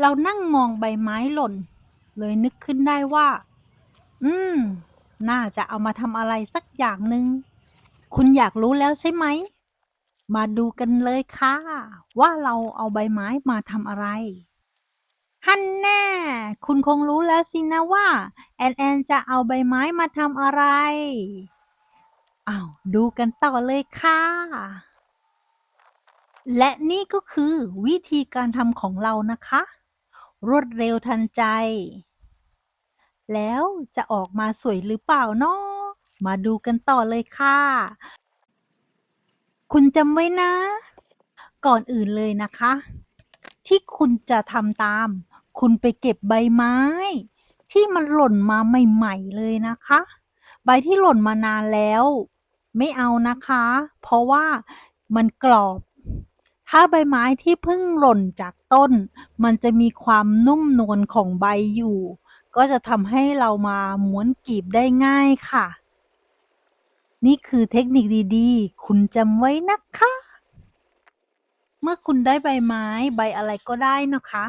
เรานั่งมองใบไม้หล่น เลยนึกขึ้นได้ว่า อืม น่าจะเอามาทำอะไรสักอย่างหนึ่ง คุณอยากรู้แล้วใช่ไหม มาดูกันเลยค่ะ ว่าเราเอาใบไม้มาทำอะไรฮันแน่ คุณคงรู้แล้วสินะว่า แอนแอนจะเอาใบไม้มาทำอะไรอ้าวดูกันต่อเลยค่ะ และนี่ก็คือวิธีการทำของเรานะคะ รวดเร็วทันใจ แล้วจะออกมาสวยหรือเปล่าเนาะมาดูกันต่อเลยค่ะ คุณจำไว้นะ ก่อนอื่นเลยนะคะ ที่คุณจะทำตาม คุณไปเก็บใบไม้ ที่มันหล่นมาใหม่ๆเลยนะคะ ใบที่หล่นมานานแล้ว ไม่เอานะคะ เพราะว่ามันกรอบ ถ้าใบไม้ที่เพิ่งหล่นจากต้น มันจะมีความนุ่มนวลของใบอยู่ ก็จะทำให้เรามาม้วนกลีบได้ง่ายค่ะ นี่คือเทคนิคดีๆ คุณจำไว้นะคะ เมื่อคุณได้ใบไม้ใบอะไรก็ได้นะคะ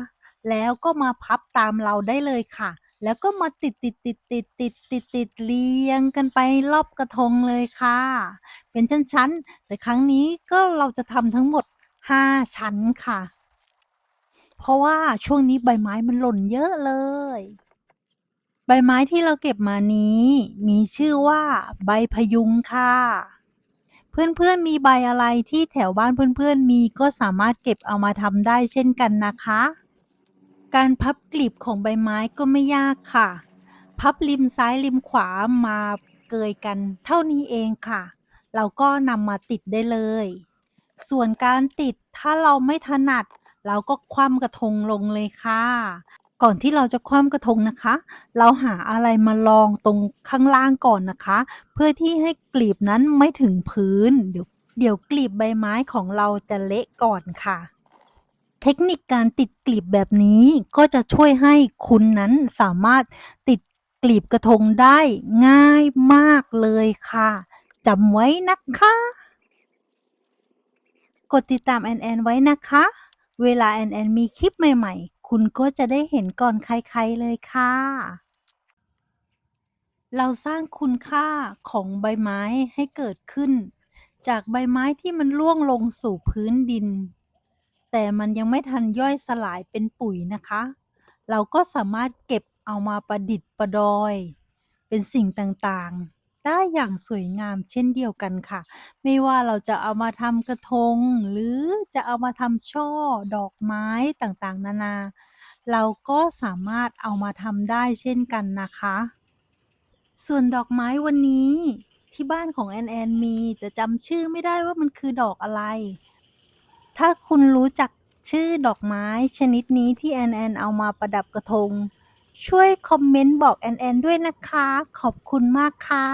แล้วก็มาพับตามเราได้เลยค่ะ แล้วก็มาติดติดติดติดติดติดติดเรียงกันไปรอบกระทงเลยค่ะ เป็นชั้นๆแต่ครั้งนี้ก็เราจะทำทั้งหมด 5ชั้นค่ะ เพราะว่าช่วงนี้ใบไม้มันหล่นเยอะเลย ใบไม้ที่เราเก็บมานี้ มีชื่อว่า ใบพยุงค่ะ เพื่อนๆมีใบอะไรที่แถวบ้านเพื่อนๆมีก็สามารถเก็บเอามาทำได้เช่นกันนะคะ การพับกลีบของใบไม้ก็ไม่ยากค่ะ พับริมซ้ายริมขวามาเกยกันเท่านี้เองค่ะ เราก็นำมาติดได้เลย ส่วนการติดถ้าเราไม่ถนัด เราก็คว่ำกระทงลงเลยค่ะ ก่อนที่เราจะคว่ำกระทงนะคะ เราหาอะไรมาลองตรงข้างล่างก่อนนะคะ เพื่อที่ให้กลีบนั้นไม่ถึงพื้น เดี๋ยวเดี๋ยวกลีบใบไม้ของเราจะเละก่อนค่ะเทคนิคการติดกลีบแบบนี้ก็จะช่วยให้คุณนั้นสามารถติดกลีบกระทงได้ง่ายมากเลยค่ะจำไว้นะคะ กดติดตามแอนแอนไว้นะคะ เวลาแอนแอนมีคลิปใหม่ ๆ คุณก็จะได้เห็นก่อนใครๆเลยค่ะ เราสร้างคุณค่าของใบไม้ให้เกิดขึ้น จากใบไม้ที่มันร่วงลงสู่พื้นดิน แต่มันยังไม่ทันย่อยสลายเป็นปุ๋ยนะคะ เราก็สามารถเก็บเอามาประดิษฐ์ประดอย เป็นสิ่งต่างๆ ได้อย่างสวยงามเช่นเดียวกันค่ะ ไม่ว่าเราจะเอามาทำกระทง หรือจะเอามาทำช่อดอกไม้ต่างๆ นานา เราก็สามารถเอามาทำได้เช่นกันนะคะ ส่วนดอกไม้วันนี้ที่บ้านของแอนแอนมีแต่จำชื่อไม่ได้ว่ามันคือดอกอะไร ถ้าคุณรู้จักชื่อดอกไม้ชนิดนี้ที่แอนแอนเอามาประดับกระทง ช่วยคอมเมนต์บอกแอนแอนด้วยนะคะ ขอบคุณมากค่ะ